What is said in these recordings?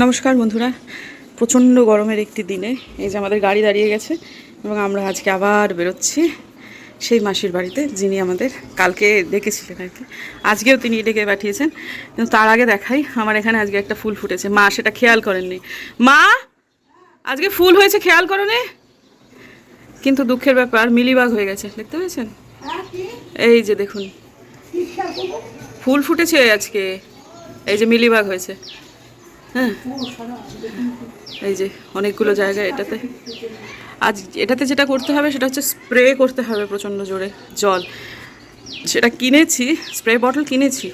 নমস্কার বন্ধুরা। প্রচণ্ড গরমের একটি দিনে এই যে আমাদের গাড়ি দাঁড়িয়ে গেছে এবং আমরা আজকে আবার বেরোচ্ছি সেই মাসির বাড়িতে যিনি আমাদের কালকে ডেকেছিলেন আর কি। আজকেও তিনি ডেকে পাঠিয়েছেন। কিন্তু তার আগে দেখাই আমার এখানে আজকে একটা ফুল ফুটেছে। মা সেটা খেয়াল করেননি। মা আজকে ফুল হয়েছে খেয়াল করনি? কিন্তু দুঃখের ব্যাপার মিলিবাগ হয়ে গেছে দেখতে পেয়েছেন? এই যে দেখুন। ফুল ফুটেছে আজকে। এই যে মিলিবাগ হয়েছে। হ্যাঁ। এই যে, অনেকগুলো জায়গা এটাতে। আজ এটাতে যেটা করতে হবে, সেটা হচ্ছে স্প্রে করতে হবে প্রচণ্ড জোরে জল। সেটা কিনেছি, স্প্রে বটল কিনেছি,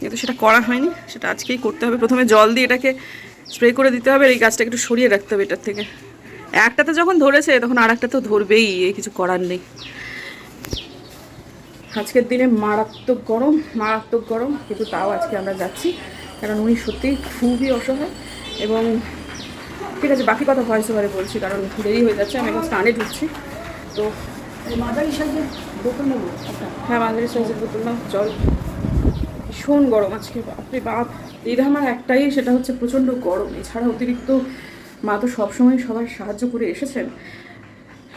কিন্তু সেটা করা হয়নি। সেটা আজকেই করতে হবে। প্রথমে জল দিয়ে এটাকে স্প্রে করে দিতে হবে এই গাছটা একটু সরিয়ে রাখতে হবে এটার থেকে। একটাতে যখন ধরেছে, তখন আর তো ধরবেই, এই কিছু করার নেই। আজকের দিনে মারাত্মক গরম মারাত্মক গরম, কিন্তু তাও আজকে আমরা যাচ্ছি। কারণ উনি সত্যিই খুবই অসহায় এবং ঠিক আছে বাকি কথা ভয়েস ওভারে বলছি কারণ দেরি হয়ে যাচ্ছে আমি এখন স্নানে ঢুকছি। তো মাদারি সাইজের বোতল নেব? হ্যাঁ মাঝারি সাইজের বোতল না জল। ভীষণ গরম আজকে বাপরে বাপ। এই আমার একটাই সেটা হচ্ছে প্রচণ্ড গরম। এছাড়া অতিরিক্ত মা তো সবসময় সবার সাহায্য করে এসেছেন।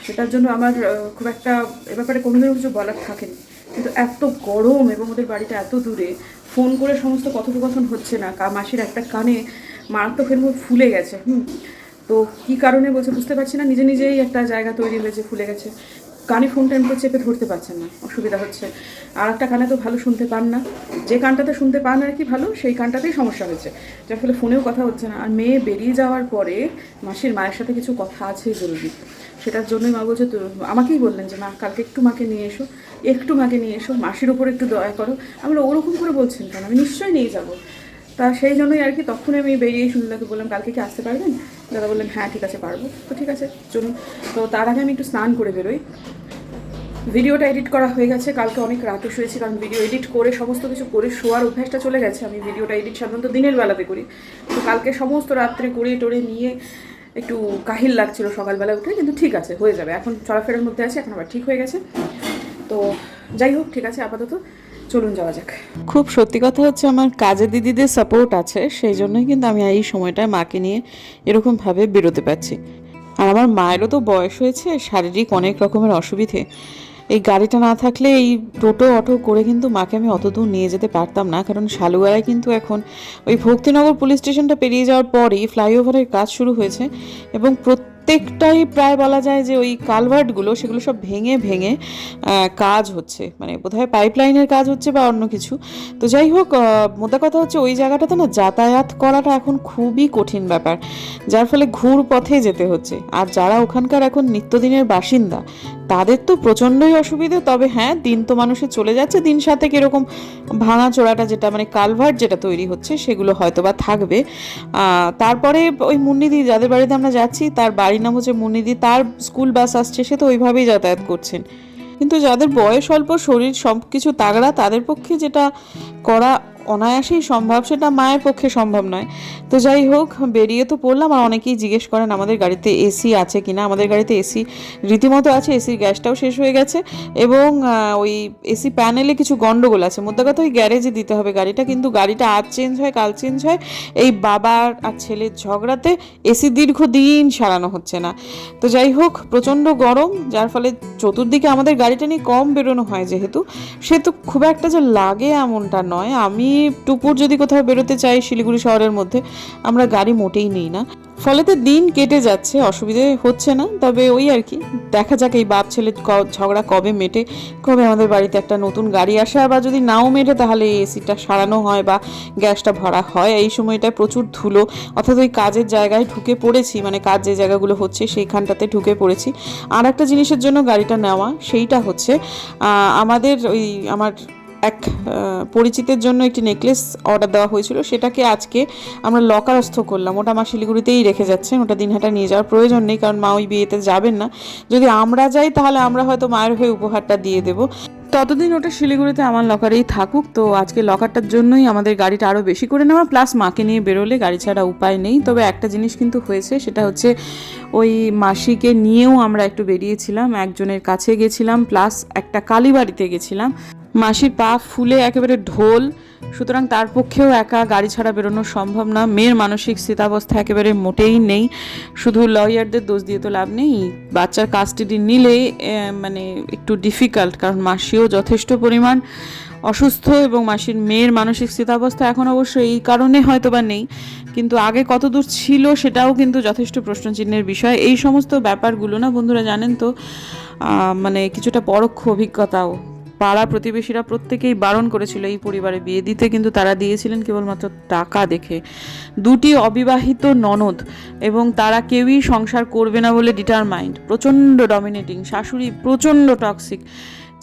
সেটার জন্য আমার খুব একটা এ ব্যাপারে কোনোদিনও কিছু বলার থাকেনি। কিন্তু এত গরম এবং ওদের বাড়িটা এত দূরে ফোন করে সমস্ত কথোপকথন হচ্ছে না। মাসির একটা কানে মারাত্মকের মুখ ফুলে গেছে, হুম। তো কী কারণে বলছে বুঝতে পারছি না, নিজে নিজেই একটা জায়গা তৈরি হয়েছে, ফুলে গেছে। কানে ফোনটা এমনি চেপে ধরতে পারছেন না, অসুবিধা হচ্ছে। আর একটা কানে তো ভালো শুনতে পান না। যে কানটাতে শুনতে পান আর কি ভালো, সেই কানটাতেই সমস্যা হয়েছে। যার ফলে ফোনেও কথা হচ্ছে না। আর মেয়ে বেরিয়ে যাওয়ার পরে মাসির মায়ের সাথে কিছু কথা আছে জরুরি। সেটার জন্যই মা বলছে আমাকেই বললেন যে, মা, কালকে একটু মাকে নিয়ে এসো, একটু মাকে নিয়ে এসো, মাসির উপর একটু দয়া করো। আমি ওরকম করে বলছেন কেন? আমি নিশ্চয়ই নিয়ে যাব। তা সেই জন্যই আর কি তখন আমি বেরিয়ে সুনীলাকে বললাম, কালকে কি আসতে পারবেন? দাদা বললেন হ্যাঁ ঠিক আছে, পারব। তো ঠিক আছে, চলুন। তো তার আগে আমি একটু স্নান করে বেরোই। ভিডিওটা এডিট করা হয়ে গেছে, কালকে অনেক রাতে শুয়েছি, কারণ ভিডিও এডিট করে, সমস্ত কিছু করে শোয়ার অভ্যাসটা চলে গেছে। আমি ভিডিওটা এডিট সাধারণত দিনের বেলাতে করি। তো কালকে সমস্ত রাত্রে করে টরে নিয়ে একটু কাহিল লাগছিল সকালবেলা উঠে, কিন্তু ঠিক আছে, হয়ে যাবে। এখন চলাফেরার মধ্যে আছে, এখন আবার ঠিক হয়ে গেছে। তো যাই হোক, ঠিক আছে, আপাতত চলুন যাওয়া যাক। খুব সত্যি কথা হচ্ছে, আমার কাজে দিদিদের সাপোর্ট আছে, সেই জন্যই কিন্তু আমি এই সময়টায় মাকে নিয়ে এরকমভাবে বেরোতে পারছি। আর আমার মায়েরও তো বয়স হয়েছে, শারীরিক অনেক রকমের অসুবিধে। এই গাড়িটা না থাকলে এই টোটো, অটো করে কিন্তু মাকে আমি অত দূর নিয়ে যেতে পারতাম না। কারণ শালুয়ারায় কিন্তু এখন ওই ভক্তিনগর পুলিশ স্টেশনটা পেরিয়ে যাওয়ার পরেই ফ্লাইওভারের কাজ শুরু হয়েছে এবং প্রত্যেকটাই প্রায় বলা যায় যে ওই কালভার্টগুলো, সেগুলো সব ভেঙে ভেঙে কাজ হচ্ছে। মানে বোধহয় পাইপলাইনের কাজ হচ্ছে বা অন্য কিছু। তো যাই হোক মোদ্দা কথা হচ্ছে ওই জায়গাটাতে না যাতায়াত করাটা এখন খুবই কঠিন ব্যাপার। যার ফলে ঘুর পথে যেতে হচ্ছে। আর যারা ওখানকার এখন নিত্যদিনের বাসিন্দা তাদের তো প্রচণ্ডই অসুবিধে, তবে হ্যাঁ দিন তো মানুষের চলে যাচ্ছে, দিন সাথে কীরকম ভাঙা চোরাটা যেটা মানে কালভার্ট যেটা তৈরি হচ্ছে, সেগুলো হয়তো বা থাকবে তারপরে ওই মুন্নিদি, যাদের বাড়িতে আমরা যাচ্ছি, তার বাড়ির নাম হচ্ছে মুন্নিদি, তার স্কুল বাস আসছে, সে তো ওইভাবেই যাতায়াত করছেন। কিন্তু যাদের বয়স অল্প, শরীর সব কিছু তাগড়া, তাদের পক্ষে যেটা করা অনায়াসেই সম্ভব, সেটা মায়ের পক্ষে সম্ভব নয়। তো যাই হোক, বেরিয়ে তো পড়লাম আর অনেকেই জিজ্ঞেস করেন, আমাদের গাড়িতে এসি আছে কিনা? আমাদের গাড়িতে এসি, রীতিমতো আছে, এসির গ্যাসটাও শেষ হয়ে গেছে এবং ওই এসি প্যানেলে কিছু গন্ডগোল আছে। মোদ্দা কথা, ওই গ্যারেজে দিতে হবে গাড়িটা, কিন্তু গাড়িটা আজ চেঞ্জ হয়, কাল চেঞ্জ হয়। এই বাবার আর ছেলের ঝগড়াতে এসি দীর্ঘদিন সারানো হচ্ছে না। তো যাই হোক, প্রচণ্ড গরম, যার ফলে চতুর্দিকে আমাদের গাড়িটা নিয়ে কম বেরোনো হয় যেহেতু। সে তো খুব একটা যে লাগে এমনটা নয়। আমি টুপুর যদি কোথাও বেরোতে চাই শিলিগুড়ি শহরের মধ্যে, আমরা গাড়ি মোটেই নিই না। ফলে তো দিন কেটে যাচ্ছে, অসুবিধে হচ্ছে না, তবে ওই আর কি। দেখা যাক এই বাপ ছেলে ঝগড়া কবে মেটে, কবে আমাদের বাড়িতে একটা নতুন গাড়ি আসে বা যদি নাও মেটে তাহলে এসিটা সারানো হয় বা গ্যাসটা ভরা হয়। এই সময়টায় প্রচুর ধুলো, অর্থাৎ ওই কাজের জায়গায় ঢুকে পড়েছি মানে কাজ যে জায়গাগুলো হচ্ছে সেইখানটাতে ঢুকে পড়েছি। আর একটা জিনিসের জন্য গাড়িটা নেওয়া, সেইটা হচ্ছে আমাদের ওই আমার এক পরিচিতের জন্য একটি নেকলেস অর্ডার দেওয়া হয়েছিল। সেটাকে আজকে আমরা লকারস্থ করলাম। ওটা মা শিলিগুড়িতেই রেখে যাচ্ছেন। ওটা দিনহাটা নিয়ে যাওয়ার প্রয়োজন নেই, কারণ মা ওই বিয়েতে যাবেন না। যদি আমরা যাই, তাহলে আমরা হয়তো মায়ের হয়ে উপহারটা দিয়ে দেবো। ততদিন ওটা শিলিগুড়িতে আমার লকারেই থাকুক। তো আজকে লকারটার জন্যই আমাদের গাড়িটা আরও বেশি করে নেওয়া। প্লাস মাকে নিয়ে বেরোলে গাড়ি ছাড়া উপায় নেই। তবে একটা জিনিস কিন্তু হয়েছে, সেটা হচ্ছে ওই মাসিকে নিয়েও আমরা একটু বেরিয়েছিলাম। একজনের কাছে গেছিলাম, প্লাস একটা কালীবাড়িতে গেছিলাম। মাসির পা ফুলে একেবারে ঢোল। সুতরাং তার পক্ষেও একা গাড়ি ছাড়া বেরোনো সম্ভব না। মেয়ের মানসিক স্থিতাবস্থা একেবারে মোটেই নেই। শুধু লয়ারদের দোষ দিয়ে তো লাভ নেই। বাচ্চার কাস্টাডি নিলে মানে একটু ডিফিকাল্ট কারণ মাসিও যথেষ্ট পরিমাণ অসুস্থ এবং মাসির মেয়ের মানসিক স্থিতাবস্থা এখন অবশ্য এই কারণে হয়তো বা নেই। কিন্তু আগে কত দূর ছিল সেটাও কিন্তু যথেষ্ট প্রশ্নচিহ্নের বিষয়। এই সমস্ত ব্যাপারগুলো না বন্ধুরা জানেন তো মানে কিছুটা পরোক্ষ অভিজ্ঞতাও। পাড়া প্রতিবেশীরা প্রত্যেকেই বারণ করেছিল এই পরিবারে বিয়ে দিতে, কিন্তু তারা দিয়েছিলেন কেবলমাত্র টাকা দেখে। দুটি অবিবাহিত ননদ এবং তারা কেউই সংসার করবে না বলে ডিটারমাইন্ড প্রচণ্ড ডমিনেটিং শাশুড়ি প্রচণ্ড টক্সিক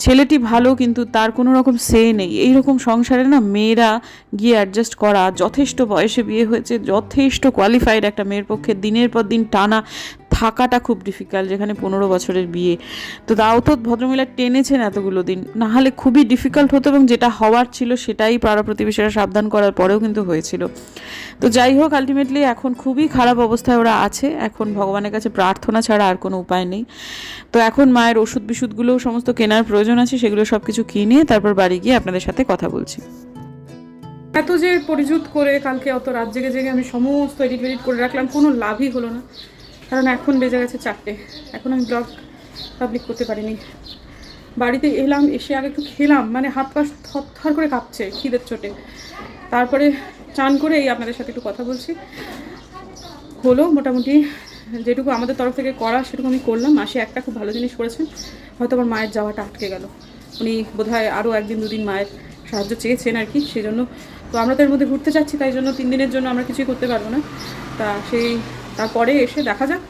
ছেলেটি ভালো, কিন্তু তার কোনো রকম সে নেই। এই রকম সংসারে না মেয়েরা গিয়ে অ্যাডজাস্ট করা, যথেষ্ট বয়সে বিয়ে হয়েছে, যথেষ্ট কোয়ালিফাইড একটা মেয়ের পক্ষে, দিনের পর দিন টানা থাকাটা খুব ডিফিকাল্ট যেখানে পনেরো বছরের বিয়ে। তো তাও তো ভদ্রমহিলা টেনেছেন এতগুলো দিন। না হলে খুবই ডিফিকাল্ট হতো এবং যেটা হওয়ার ছিল সেটাই পাড়া প্রতিবেশীরা সাবধান করার পরেও কিন্তু হয়েছিল। তো যাই হোক আলটিমেটলি এখন খুবই খারাপ অবস্থায় ওরা আছে। এখন ভগবানের কাছে প্রার্থনা ছাড়া আর কোনো উপায় নেই। তো এখন মায়ের ওষুধ বিষুধগুলোও সমস্ত কেনার প্রয়োজন আছে, সেগুলো সব কিছু কিনে তারপর বাড়ি গিয়ে আপনাদের সাথে কথা বলছি। এত যে পরিযুত করে কালকে অত রাত জেগে জেগে আমি সমস্ত এডিট এডিট করে রাখলাম, কোনো লাভই হলো না। কারণ এখন বেজে গেছে চারটে। এখন আমি ব্লগ পাবলিক করতে পারিনি। বাড়িতে এলাম, এসে আগে একটু খেলাম মানে হাত থর করে কাঁপছে খিদের চোটে। তারপরে চান করে এই আপনাদের সাথে একটু কথা বলছি। হলো মোটামুটি যেটুকু আমাদের তরফ থেকে করা, সেটুকু আমি করলাম। মাসে একটা খুব ভালো জিনিস করেছেন হয়তো আমার মায়ের যাওয়াটা আটকে গেল। উনি বোধহয় আরও একদিন, দুদিন মায়ের সাহায্য চেয়েছেন আর কি সেই জন্য তো আমরা তো এর মধ্যে ঘুরতে যাচ্ছি, তাই জন্য তিন দিনের জন্য আমরা কিছুই করতে পারব না। তা সেই তারপরে এসে দেখা যাক,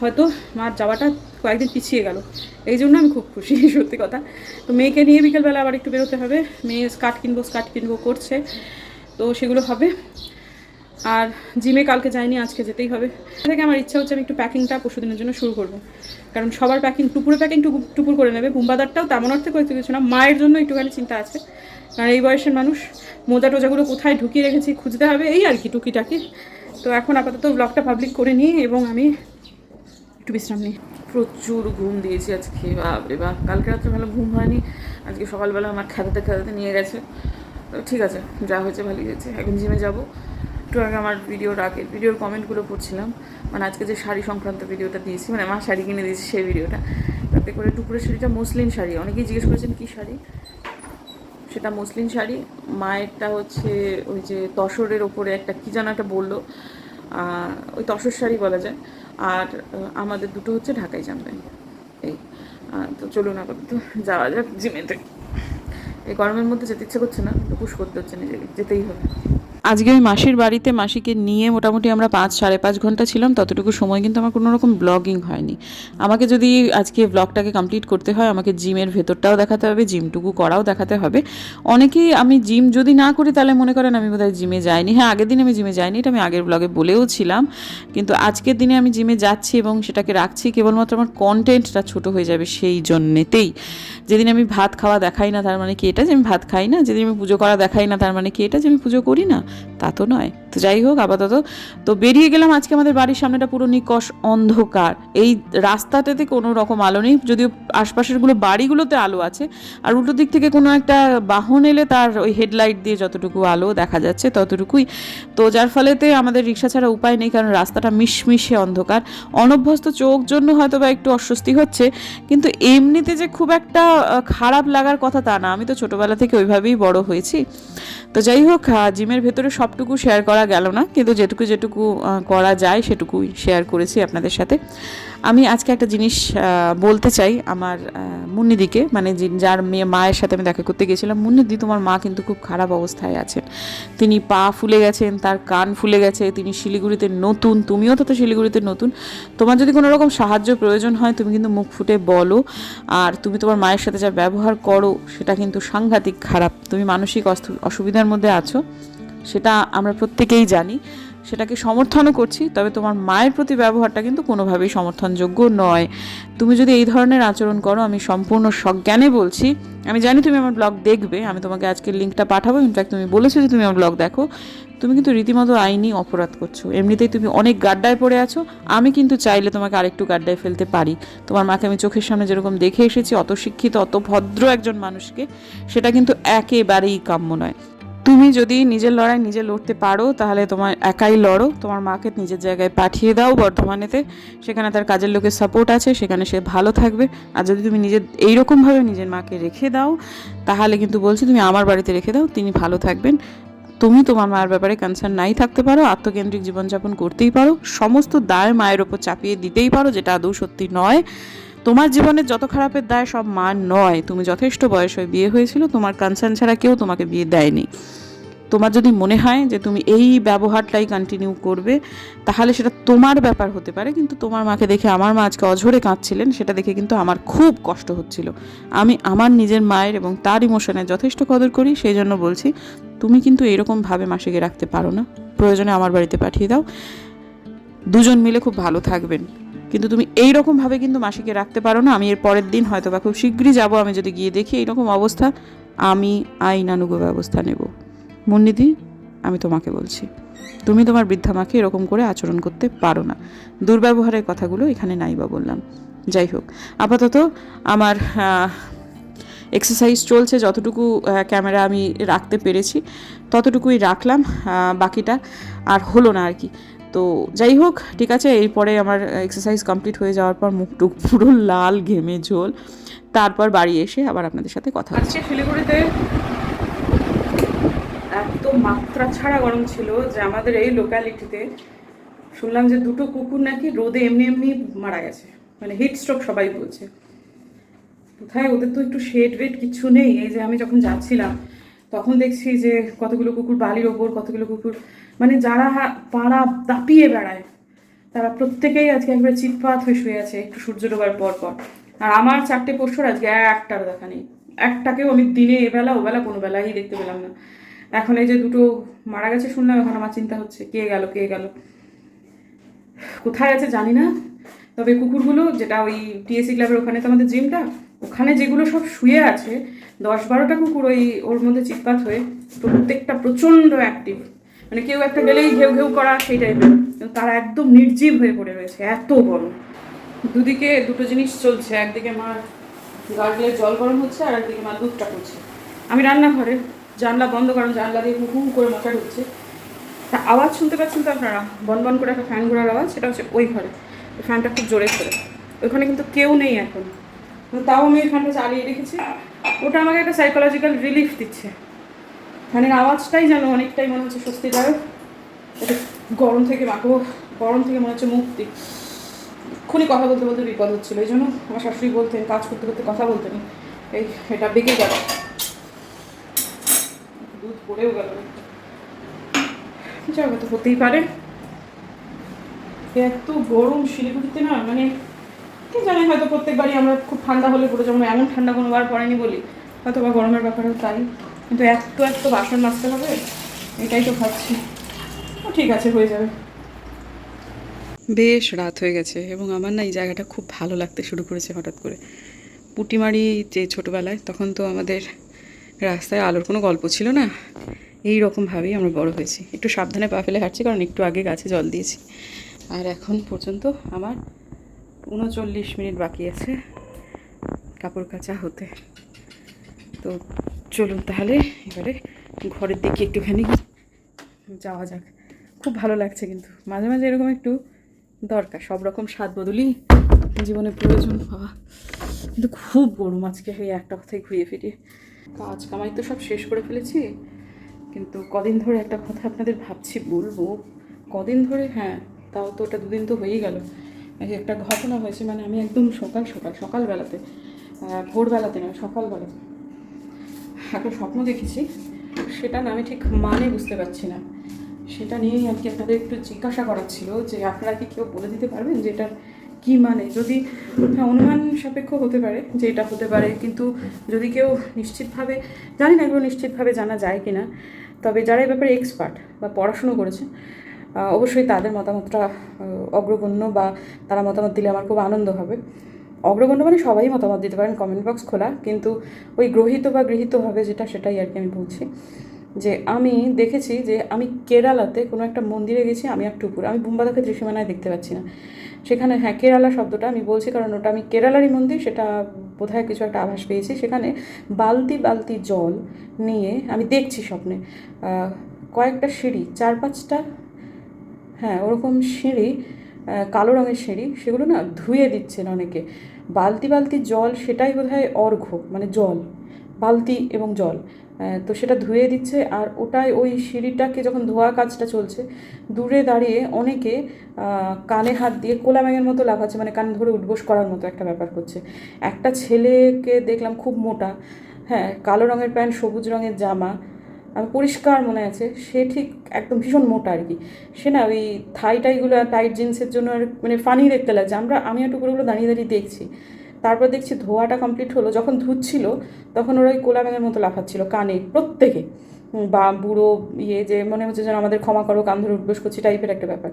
হয়তো মার যাওয়াটা কয়েকদিন পিছিয়ে গেল। এই জন্য আমি খুব খুশি, সত্যি কথা। তো মেয়েকে নিয়ে বিকেলবেলা আবার একটু বেরোতে হবে। মেয়ে স্কার্ট কিনবো স্কার্ট কিনবো করছে। তো সেগুলো হবে। আর জিমে কালকে যাইনি, আজকে যেতেই হবে। থেকে আমার ইচ্ছা হচ্ছে আমি একটু প্যাকিংটা পরশুদিনের জন্য শুরু করব। কারণ সবার প্যাকিং টুপুরে প্যাকিং টুপুর করে নেবে। বুম্বাদারটাও তেমন অর্থে করতে কিছু না। মায়ের জন্য একটুখানি চিন্তা আছে। কারণ এই বয়সের মানুষ মোজা টোজাগুলো কোথায় ঢুকিয়ে রেখেছি খুঁজতে হবে। এই আর কি, টুকিটাকি। তো এখন আপাতত ব্লগটা পাবলিক করে নিই এবং আমি একটু বিশ্রাম নিই। প্রচুর ঘুম দিয়েছি আজকে, বাপরে বাপ। কালকে রাত্রে ভালো ঘুম হয়নি, আজকে সকালবেলা আমার খেলাতে খেলাতে নিয়ে গেছে। তো ঠিক আছে, যা হয়েছে ভালোই হয়েছে। এখন জিমে যাব। একটু আগে আমার ভিডিওর আগে ভিডিওর কমেন্টগুলো পড়ছিলাম। মানে আজকে যে শাড়ি সংক্রান্ত ভিডিওটা দিয়েছি মানে আমার শাড়ি কিনে দিয়েছি সেই ভিডিওটা তাতে করে টুকুরের শাড়িটা মসলিন শাড়ি। অনেকেই জিজ্ঞেস করেছেন কী শাড়ি? সেটা মুসলিম শাড়ি। মায়েরটা হচ্ছে ওই যে তসরের ওপরে একটা, কী যেন একটা বলল ওই তসর শাড়ি বলা যায়। আর আমাদের দুটো হচ্ছে ঢাকায় জামদানি। এই তো চলুন আপাতত, যাওয়া যাক জিমেতে। এই গরমের মধ্যে যেতে ইচ্ছে করছে না পুশ করতে হচ্ছে নিজেকে, যেতেই হবে। আজকে ওই মাসির বাড়িতে মাসিকে নিয়ে মোটামুটি আমরা পাঁচ, সাড়ে পাঁচ ঘণ্টা ছিলাম, ততটুকু সময় কিন্তু আমার কোনো রকম ব্লগিং হয়নি। আমাকে যদি আজকে ব্লগটাকে কমপ্লিট করতে হয়, আমাকে জিমের ভেতরটাও দেখাতে হবে, জিমটুকু করাও দেখাতে হবে। অনেকেই আমি জিম যদি না করি, তাহলে মনে করেন আমি বোধহয় জিমে যাইনি। হ্যাঁ আগের দিন আমি জিমে যাইনি, এটা আমি আগের ব্লগে বলেও ছিলাম। কিন্তু আজকের দিনে আমি জিমে যাচ্ছি এবং সেটাকে রাখছি, কেবলমাত্র আমার কন্টেন্টটা ছোট হয়ে যাবে সেই জন্যেতেই। যেদিন আমি ভাত খাওয়া দেখাই না, তার মানে কি এটা যে আমি ভাত খাই না? যেদিন আমি পুজো করা দেখাই না, তার মানে কি এটা যে আমি পুজো করি না? তা তো নয়। তো যাই হোক, আপাতত তো বেরিয়ে গেলাম আজকে আমাদের বাড়ির সামনেটা পুরো নিকশ অন্ধকার। এই রাস্তাটাতে কোনো রকম আলো নেই, যদিও আশপাশেরগুলো বাড়িগুলোতে আলো আছে। আর উল্টো দিক থেকে কোনো একটা বাহন এলে তার ওই হেডলাইট দিয়ে যতটুকু আলো দেখা যাচ্ছে ততটুকুই। তো যার ফলেতে আমাদের রিক্সা ছাড়া উপায় নেই, কারণ রাস্তাটা মিশমিশে অন্ধকার। অনভ্যস্ত চোখ জন্য হয়তো বা একটু অস্বস্তি হচ্ছে, কিন্তু এমনিতে যে খুব একটা খারাপ লাগার কথা তা না। আমি তো ছোটোবেলা থেকে ওইভাবেই বড় হয়েছি। তো যাই হোক জিমের ভেতরে সবটুকু শেয়ার করা গেল না, কিন্তু যেটুকু যেটুকু করা যায় সেটুকুই শেয়ার করেছি আপনাদের সাথে। আমি আজকে একটা জিনিস বলতে চাই আমার মুন্নিদিকে। মানে যার মেয়ে, মায়ের সাথে আমি দেখা করতে গেছিলাম। মুন্নিদি, তোমার মা কিন্তু খুব খারাপ অবস্থায় আছেন। তিনি পা ফুলে গেছেন, তার কান ফুলে গেছে, তিনি শিলিগুড়িতে নতুন, তুমিও তো তো শিলিগুড়িতে নতুন। তোমার যদি কোনো রকম সাহায্য প্রয়োজন হয়, তুমি কিন্তু মুখ ফুটে বলো। আর তুমি তোমার মায়ের সাথে যা ব্যবহার করো, সেটা কিন্তু সাংঘাতিক খারাপ। তুমি মানসিক অসুবিধার মধ্যে আছো, সেটা আমরা প্রত্যেকেই জানি। সেটাকে সমর্থনও করছি, তবে তোমার মায়ের প্রতি ব্যবহারটা কিন্তু কোনোভাবেই সমর্থনযোগ্য নয়। তুমি যদি এই ধরনের আচরণ করো, আমি সম্পূর্ণ সজ্ঞানে বলছি। আমি জানি তুমি আমার ব্লগ দেখবে, আমি তোমাকে আজকের লিঙ্কটা পাঠাবো ইনফ্যাক্ট তুমি বলেছ যে তুমি আমার ব্লগ দেখো। তুমি কিন্তু রীতিমতো আইনি অপরাধ করছ। এমনিতেই তুমি অনেক গাড্ডায় পড়ে আছো, আমি কিন্তু চাইলে তোমাকে আরেকটু গাড্ডায় ফেলতে পারি। তোমার মাকে আমি চোখের সামনে যেরকম দেখে এসেছি অত শিক্ষিত অত ভদ্র একজন মানুষকে, সেটা কিন্তু একেবারেই কাম্য নয়। তুমি যদি নিজের লড়াই নিজে লড়তে পারো, তাহলে তোমার একাই লড়ো। তোমার মাকে নিজের জায়গায় পাঠিয়ে দাও বর্ধমানেতে। সেখানে তার কাজের লোকের সাপোর্ট আছে, সেখানে সে ভালো থাকবে। আর যদি তুমি নিজের এইরকমভাবে নিজের মাকে রেখে দাও, তাহলে কিন্তু বলছি তুমি আমার বাড়িতে রেখে দাও, তিনি ভালো থাকবেন। তুমি তোমার মায়ের ব্যাপারে কনসার্ন নাই থাকতে পারো, আত্মকেন্দ্রিক জীবনযাপন করতেই পারো। সমস্ত দায় মায়ের ওপর চাপিয়ে দিতেই পারো, যেটা আদৌ সত্যি নয়। তোমার জীবনের যত খারাপের দায় সব মার নয়। তুমি যথেষ্ট বয়স হয়ে বিয়ে হয়েছিল, তোমার কনসার্ন ছাড়া কেউ তোমাকে বিয়ে দেয়নি। তোমার যদি মনে হয় যে তুমি এই ব্যবহারটাই কন্টিনিউ করবে, তাহলে সেটা তোমার ব্যাপার হতে পারে। কিন্তু তোমার মাকে দেখে আমার মা আজকে অঝরে কাঁদছিলেন, সেটা দেখে কিন্তু আমার খুব কষ্ট হচ্ছিল। আমি আমার নিজের মায়ের এবং তার ইমোশনের যথেষ্ট কদর করি, সেই জন্য বলছি, তুমি কিন্তু এরকমভাবে মাসিকে রাখতে পারো না। প্রয়োজনে আমার বাড়িতে পাঠিয়ে দাও। দুজন মিলে খুব ভালো থাকবেন। কিন্তু তুমি এই রকম ভাবে কিন্তু মাসিকে রাখতে পারো না। আমি এর পরের দিন হয়তো বা খুব শীঘ্রই যাব। আমি যদি গিয়ে দেখি এইরকম অবস্থা, আমি আইনানুগ ব্যবস্থা নেব। মুন্নিদি আমি তোমাকে বলছি, তুমি তোমার বৃদ্ধা মাকে এরকম করে আচরণ করতে পারো না। দুর্ব্যবহারের কথাগুলো এখানে নাই বা বললাম। যাই হোক, আপাতত আমার এক্সারসাইজ চলছে। যতটুকু ক্যামেরা আমি রাখতে পেরেছি, ততটুকুই রাখলাম বাকিটা আর হলো না আর কি। তো যাই হোক, ঠিক আছে, এরপরে আমার এক্সারসাইজ কমপ্লিট হয়ে যাওয়ার পর মুখটুক পুরো লাল, ঘেমে ঝোল। তারপর বাড়ি এসে আবার আপনাদের সাথে কথা আজকে শিলিগুড়িতে এত মাত্রা ছাড়া গরম ছিল যে আমাদের এই লোকালিটিতে শুনলাম যে দুটো কুকুর নাকি রোদে এমনি এমনি মারা গেছে। মানে হিট স্ট্রোক সবাই বলছে। কোথায়? ওদের তো একটু শেড ওয়েট কিছু নেই। এই যে আমি যখন যাচ্ছিলাম তখন দেখছি যে কতগুলো কুকুর বালির ওপর, কতগুলো কুকুর মানে যারা পাড়া দাপিয়ে বেড়ায়, তারা প্রত্যেকেই আজকে একবারে চিৎপাত হয়ে শুয়ে আছে, একটু সূর্য ডোবার পর পর। আর আমার চারটে পশুর আজকে একটার দেখা নেই। একটাকেও আমি দিনে এবেলা ওবেলা কোনো বেলাই দেখতে পেলাম না। এখন এই যে দুটো মারা গেছে শুনলাম, এখন আমার চিন্তা হচ্ছে, কে গেল কে গেল? কোথায় আছে জানি না। তবে কুকুরগুলো, যেটা ওই টিএসসি ক্লাবের ওখানে তো আমাদের জিমটা ওখানে যেগুলো সব শুয়ে আছে, দশ বারোটা কুকুর ওই ওর মধ্যে চিৎপাত হয়ে প্রত্যেকটা প্রচণ্ড অ্যাক্টিভ মানে কেউ একটা গেলেই ঘেউ ঘেউ করা সেই টাইপের তারা একদম নির্জীব হয়ে পড়ে রয়েছে, এত গরম দুদিকে দুটো জিনিস চলছে, একদিকে মার গার্গলের জল গরম হচ্ছে আর একদিকে মার দুধটা করছে। আমি রান্নাঘরে জানলা বন্ধ, কারণ জানলা দিয়ে হু হু করে মশা ঢুকছে। তা আওয়াজ শুনতে পাচ্ছেন তো আপনারা? বন বন করে একটা ফ্যান ঘোরার আওয়াজ, সেটা হচ্ছে ওই ঘরে। ফ্যানটা খুব জোরে করে ওইখানে কিন্তু কেউ নেই এখন। তাও আমি ফ্যানটা চালিয়ে রেখেছি। ওটা আমাকে একটা সাইকোলজিক্যাল রিলিফ দিচ্ছে। ফ্যানের আওয়াজটাই যেন অনেকটাই মনে হচ্ছে স্বস্তিদায়ক। গরম থেকে মাকেও গরম থেকে মনে হচ্ছে মুক্তি। এক্ষুনি কথা বলতে বলতে বিপদ হচ্ছিল, এই জন্য আমার শাশুড়ি বলতেন, কাজ করতে করতে কথা বলতেন। এই, এটা বেঁকে গেল। দুধ পড়েও গেল। যাবে তো হতেই পারে। এত গরম শিলিগুড়িতে না মানে কি জানি হয়তো প্রত্যেকবারই আমরা খুব ঠান্ডা হলে পড়ে যেমন এমন ঠান্ডা কোনোবার পড়েনি বলি। হয়তো বা গরমের ব্যাপারেও তাই। কিন্তু এত এত বাসন মাজতে হবে, এটাই তো ভাবছি। ঠিক আছে, হয়ে যাবে। বেশ, রাত হয়ে গেছে এবং আমার না এই জায়গাটা খুব ভালো লাগতে শুরু করেছে হঠাৎ করে। পুটিমারি যে ছোটোবেলায়, তখন তো আমাদের রাস্তায় আলোর কোনো গল্প ছিল না? এই রকমভাবেই আমরা বড় হয়েছি। একটু সাবধানে পা ফেলে হাঁটছি, কারণ একটু আগে গাছে জল দিয়েছি। আর এখন পর্যন্ত আমার উনচল্লিশ মিনিট বাকি আছে কাপড় কাচা হতে। তো চলুন তাহলে এবারে ঘরের দিকে একটুখানি যাওয়া যাক। খুব ভালো লাগছে কিন্তু। মাঝে মাঝে এরকম একটু দরকার। সব রকম স্বাদ বদলই জীবনে প্রয়োজন হওয়া কিন্তু খুব গরম আজকে এই একটা কথাই ঘুরিয়ে ফিরিয়ে। কাজ কামাই তো সব শেষ করে ফেলেছি। কিন্তু কদিন ধরে একটা কথা আপনাদের ভাবছি বলব। কদিন ধরে? হ্যাঁ তাও তো ওটা দুদিন তো হয়েই গেল। একটা ঘটনা হয়েছে মানে আমি একদম সকাল সকাল, সকালবেলাতে ভোরবেলাতে নয় সকালবেলাতে একটা স্বপ্ন দেখেছি। সেটা না আমি ঠিক মানে বুঝতে পারছি না। সেটা নিয়েই আর কি আপনাদের একটু জিজ্ঞাসা করার ছিল যে আপনারা কি কেউ বলে দিতে পারবেন যে এটার কী মানে? যদি অনুমান সাপেক্ষ হতে পারে যে এটা হতে পারে, কিন্তু যদি কেউ নিশ্চিতভাবে, জানি না এগুলো নিশ্চিতভাবে জানা যায় কি না তবে যারা এই ব্যাপারে এক্সপার্ট বা পড়াশুনো করেছে অবশ্যই তাদের মতামতটা অগ্রগণ্য বা তারা মতামত দিলে আমার খুব আনন্দ হবে। অগ্রগণ্য মানে সবাই মতামত দিতে পারেন কমেন্ট বক্স খোলা, কিন্তু ওই গ্রহিত বা গৃহীত হবে যেটা সেটাই আর কি আমি বলছি। যে আমি দেখেছি যে আমি কেরালাতে কোনো একটা মন্দিরে গেছি, আমি এক টুকুর আমি বুম্বাদাকে দৃশ্যমানায় দেখতে পাচ্ছি না। সেখানে হ্যাঁ কেরালা শব্দটা আমি বলছি, কারণ ওটা আমি কেরালারই মন্দির, সেটা বোধহয় কিছু একটা আভাস পেয়েছি। সেখানে বালতি বালতি জল নিয়ে আমি দেখছি স্বপ্নে। কয়েকটা সিঁড়ি, চার পাঁচটা হ্যাঁ ওরকম সিঁড়ি কালো রঙের সিঁড়ি, সেগুলো না ধুয়ে দিচ্ছেন অনেকে। বালতি বালতি জল সেটাই বোধ হয় অর্ঘ্য মানে জল, বালতি এবং জল। তো সেটা ধুয়ে দিচ্ছে আর ওটাই ওই সিঁড়িটাকে যখন ধোয়া কাজটা চলছে, দূরে দাঁড়িয়ে অনেকে কানে হাত দিয়ে কোলা ব্যাঙের মতো লাফাচ্ছে মানে কান ধরে উঠবোস করার মতো একটা ব্যাপার করছে। একটা ছেলেকে দেখলাম খুব মোটা হ্যাঁ কালো রঙের প্যান্ট, সবুজ রঙের জামা আমি পরিষ্কার মনে আছে, সে ঠিক একদম ভীষণ মোটা আর কি। সে না ওই থাই টাইগুলো টাইট জিন্সের জন্য আর মানে ফানি দেখতে লাগছে। আমরা আমি একটু করে ওগুলো দাঁড়িয়ে দাঁড়িয়ে দেখছি। তারপর দেখছি ধোয়াটা কমপ্লিট হলো, যখন ধুচ্ছিল তখন ওরা ওই কোলা ব্যাঙের মতো লাফাচ্ছিল কানে, প্রত্যেকে। বা বুড়ো ইয়ে যে মনে হচ্ছে যেন আমাদের ক্ষমা করো, কান ধরে উঠবোস করছি টাইপের একটা ব্যাপার।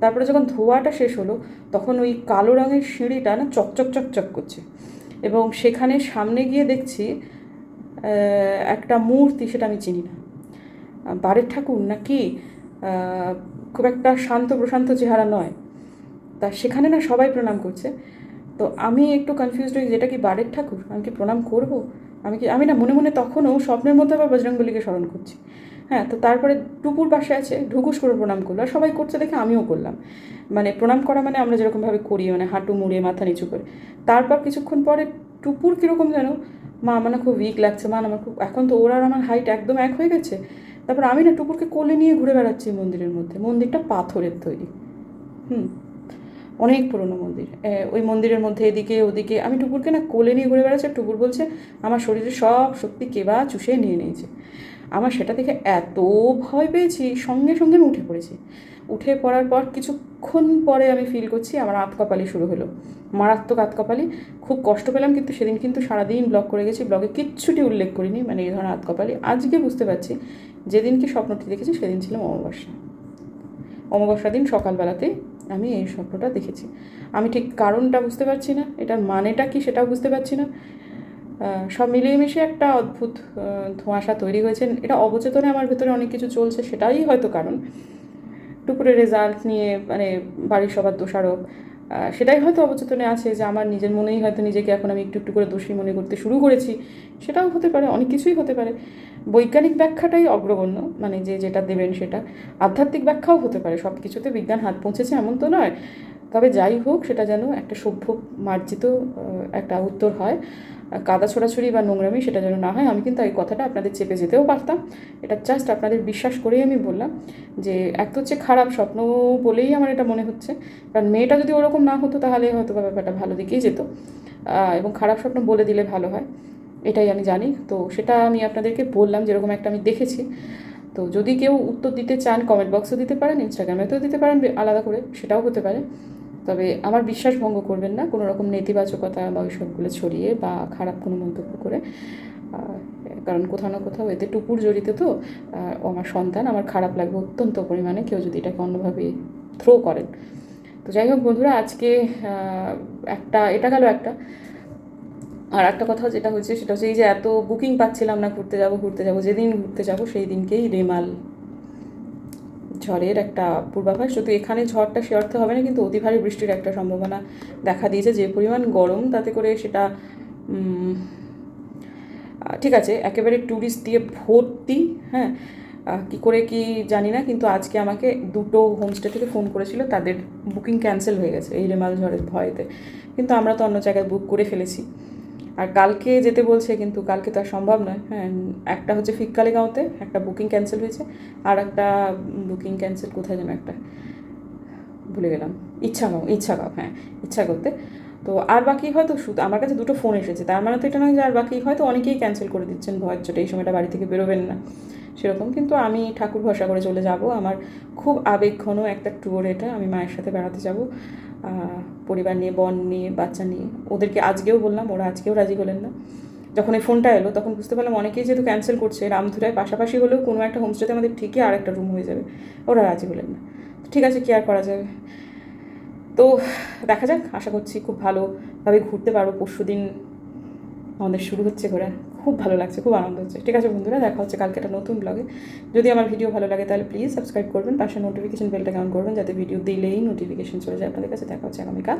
তারপরে যখন ধোয়াটা শেষ হলো, তখন ওই কালো রঙের সিঁড়িটা না চকচক চকচক করছে। এবং সেখানে সামনে গিয়ে দেখছি একটা মূর্তি, সেটা আমি চিনি না। বাড়ির ঠাকুর নাকি খুব একটা শান্ত প্রশান্ত চেহারা নয়। তা সেখানে না সবাই প্রণাম করছে। তো আমি একটু কনফিউজড হই যেটা কি বাড়ির ঠাকুর? আমি কি প্রণাম করব? আমি কি, আমি না মনে মনে তখনও স্বপ্নের মধ্যে আবার বজরংবলীকে স্মরণ করছি। হ্যাঁ তো তারপরে টুপুর পাশে আছে, ঢুকুস করে প্রণাম করল। আর সবাই করছে দেখে আমিও করলাম। মানে প্রণাম করা মানে আমরা যেরকমভাবে করি মানে হাঁটু মুড়ে, মাথা নিচু করে। তারপর কিছুক্ষণ পরে টুপুর কীরকম যেন, মা আমার খুব উইক লাগছে। মা আমার খুব, এখন তো ওর আর আমার হাইট একদম এক হয়ে গেছে। তারপর আমি না টুকুরকে কোলে নিয়ে ঘুরে বেড়াচ্ছি মন্দিরের মধ্যে। মন্দিরটা পাথরের তৈরি। হুম, অনেক পুরনো মন্দির। ওই মন্দিরের মধ্যে এদিকে ওদিকে আমি টুকুরকে না কোলে নিয়ে ঘুরে বেড়াচ্ছি টুকুর বলছে, আমার শরীরে সব শক্তি কেবা চুষে নিয়ে নিয়েছে। আমার সেটা দেখে এত ভয় পেয়েছি, সঙ্গে সঙ্গে আমি উঠে পড়েছি। উঠে পড়ার পর কিছুক্ষণ পরে আমি ফিল করছি আমার আতকপালি শুরু হলো। মারাত্মক আতকপালি খুব কষ্ট পেলাম কিন্তু সেদিন কিন্তু সারাদিন ব্লগ করে গেছি ব্লগে কিচ্ছুটি উল্লেখ করিনি মানে এই ধরনের আতকপালি আজকে বুঝতে পারছি যেদিনকে স্বপ্নটি দেখেছি সেদিন ছিল অমাবস্যা। অমাবস্যা দিন সকালবেলাতে আমি এই স্বপ্নটা দেখেছি। আমি ঠিক কারণটা বুঝতে পারছি না, এটার মানেটা কি সেটাও বুঝতে পারছি না। সব মিলিয়ে মিশিয়ে একটা অদ্ভুত ধোঁয়াশা তৈরি হয়েছে। এটা অবচেতনে আমার ভেতরে অনেক কিছু চলছে, সেটাই হয়তো কারণ। টুকুরের রেজাল্ট নিয়ে মানে বাড়ির সবার দোষারোপ সেটাই হয়তো অবচেতনে আছে যে আমার নিজের মনেই হয়তো নিজেকে এখন আমি একটু একটু করে দোষী মনে করতে শুরু করেছি। সেটাও হতে পারে, অনেক কিছুই হতে পারে। বৈজ্ঞানিক ব্যাখ্যাটাই অগ্রগণ্য মানে যে যেটা দেবেন সেটা। আধ্যাত্মিক ব্যাখ্যাও হতে পারে সব কিছুতে বিজ্ঞান হাত পৌঁছেছে এমন তো নয়। তবে যাই হোক, সেটা যেন একটা সভ্য মার্জিত একটা উত্তর হয়। কাদা ছোড়াছুড়ি বা নোংরামি সেটা যেন না হয়, আমি কিন্তু এই কথাটা আপনাদের চেপে যেতেও পারতাম। এটা জাস্ট আপনাদের বিশ্বাস করেই আমি বললাম যে এক তো হচ্ছে খারাপ স্বপ্ন বলেই আমার এটা মনে হচ্ছে। কারণ মেয়েটা যদি ওরকম না হতো, তাহলে হয়তো ব্যাপারটা ভালো দিকেই যেত। এবং খারাপ স্বপ্ন বলে দিলে ভালো হয়, এটাই আমি জানি। তো সেটা আমি আপনাদেরকে বললাম, যেরকম একটা আমি দেখেছি। তো যদি কেউ উত্তর দিতে চান কমেন্ট বক্সও দিতে পারেন ইনস্টাগ্রামেতেও দিতে পারেন, আলাদা করে, সেটাও হতে পারে। তবে আমার বিশ্বাস ভঙ্গ করবেন না, কোনো রকম নেতিবাচকতা বা ওইসবগুলো ছড়িয়ে বা খারাপ কোনো মন্তব্য করে কারণ কোথাও না কোথাও এতে টুকুর জড়িত তো আমার সন্তান, আমার খারাপ লাগবে অত্যন্ত পরিমাণে, কেউ যদি এটাকে অন্যভাবে থ্রো করেন। তো যাই হোক বন্ধুরা, আজকে একটা, এটা গেল একটা। আর একটা কথা যেটা হচ্ছে সেটা হচ্ছে এই যে এত বুকিং পাচ্ছিলাম না, ঘুরতে যাব ঘুরতে যাব, যেদিন ঘুরতে যাব, সেই দিনকেই রেমাল ঝড়ের একটা পূর্বাভাস যদি এখানে ঝড়টা সে অর্থে হবে না, কিন্তু অতি ভারী বৃষ্টির একটা সম্ভাবনা দেখা দিয়েছে। যে পরিমাণ গরম, তাতে করে সেটা ঠিক আছে, একেবারে ট্যুরিস্ট দিয়ে ভর্তি হ্যাঁ? কি করে কি জানি না, কিন্তু আজকে আমাকে দুটো হোমস্টে থেকে ফোন করেছিল, তাদের বুকিং ক্যান্সেল হয়ে গেছে এই রেমাল ঝড়ের ভয়েতে। কিন্তু আমরা তো অন্য জায়গায় বুক করে ফেলেছি। আর কালকে যেতে বলছে, কিন্তু কালকে তো আর সম্ভব নয়। হ্যাঁ একটা হচ্ছে ফিককালিগাঁওতে, একটা বুকিং ক্যান্সেল হয়েছে, আর একটা বুকিং ক্যান্সেল কোথায় যেন একটা। ভুলে গেলাম। ইচ্ছাগাঁও ইচ্ছাগাঁও হ্যাঁ ইচ্ছা করতে তো আর বাকি হয়তো শুধু, আমার কাছে দুটো ফোন এসেছে। তার মানে তো এটা নয় যে আর বাকি হয়তো অনেকেই ক্যান্সেল করে দিচ্ছেন, ভয়ের চোটে। এই সময়টা বাড়ি থেকে বেরোবেন না। সেরকম, কিন্তু আমি ঠাকুর ভরসা করে চলে যাব। আমার খুব আবেগঘন একটা ট্যুর এটা। আমি মায়ের সাথে বেড়াতে যাব। পরিবার নিয়ে, বন নিয়ে, বাচ্চা নিয়ে। ওদেরকে আজকেও বললাম, ওরা আজকেও রাজি হলেন না। যখন এই ফোনটা এলো, তখন বুঝতে পারলাম অনেকেই যেহেতু ক্যান্সেল করছে, রামধুরায় পাশাপাশি হলেও কোনো একটা হোমস্টেতে আমাদের ঠিকই আর একটা রুম হয়ে যাবে। ওরা রাজি হলেন না। ঠিক আছে, কি আর করা যাবে? তো দেখা যাক, আশা করছি খুব ভালোভাবে ঘুরতে পারব। পরশু দিন আমাদের শুরু হচ্ছে ঘোরা। খুব ভালো লাগছে, খুব আনন্দ হচ্ছে। ঠিক আছে বন্ধুরা, দেখা হচ্ছে কালকে একটা নতুন ব্লগে যদি আমার ভিডিও ভালো লাগে তাহলে প্লিজ সাবস্ক্রাইব করবেন, পাশে নোটিফিকেশন বেলটা অন করবেন, যাতে ভিডিও দিলেই নোটিফিকেশন চলে যায়। আপনাদের কাছে দেখা হচ্ছে আগামীকাল।